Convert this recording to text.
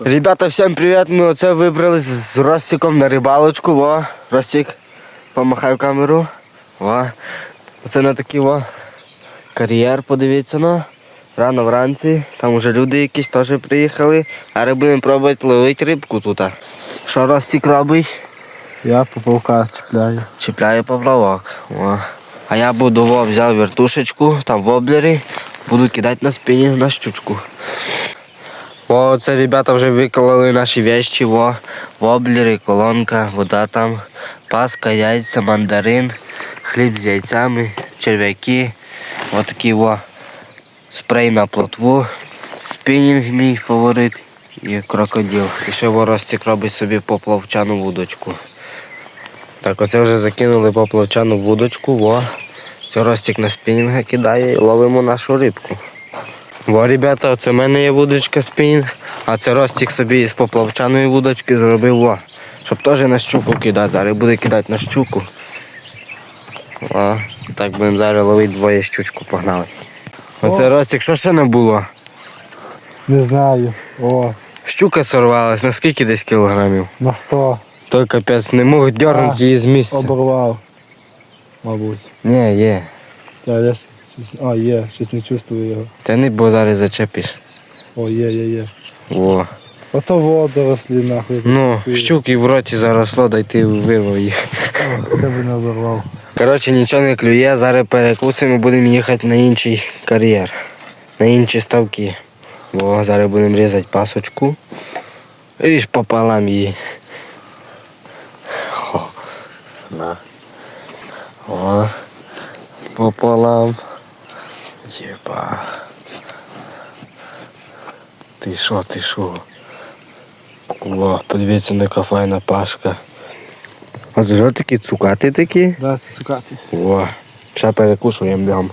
Ребята, всім привіт! Ми оце вибрались з Ростиком на рибалочку. Во, Ростик, помахай в камеру. Во. Оце на такий во кар'єр, подивіться ну. Рано вранці. Там вже люди якісь теж приїхали. А будемо пробувати ловити рибку тут. Що Ростик робить? Я поплавка чіпляю. Чіпляє поплавок. О. А я буду во, взяв вертушечку, там воблери, буду кидати на спині на щучку. О, це ребята вже викололи наші вещі, во, воблери, колонка, вода там, паска, яйця, мандарин, хліб з яйцями, черв'яки, отакий во, спрей на плотву, спінінг мій фаворит і крокодил. І ще воростик робить собі поплавчану вудочку. Так, оце вже закинули поплавчану вудочку, во. Це на спінінга кидає і ловимо нашу рибку. Во, ребята, оце в мене є вудочка спінінг, а це Ростик собі з поплавчаної вудочки зробив во. Щоб теж на щуку кидати. Зараз буде кидати на щуку. О, так будемо зараз ловити двоє щучку, погнали. Оце Ростик, що ще не було? Не знаю. О, Щука сорвалась, на скільки десь кілограмів? на 100 Той капець не мог дернути її з місця. оборвав. Мабуть. Ні, є. Та щось- А, є, щось не чувствую його. Та не бо зараз зачепиш. О, є, є, є. О. Ото водорослі нахуй. Ну, щуки в роті заросло, дай ти вирвав їх. О, Тебе не оборвав. Коротше, нічого не клює, зараз перекусимо, будемо їхати на інший кар'єр, на інші ставки. Бо зараз будемо різати пасочку. Ріж пополам її. О, на. О, пополам. Єба. Ти що, ти що? О, подивіться, яка файна пашка. А це що такі цукати такі? Да, це цукати. О, ще перекушуємо бігом.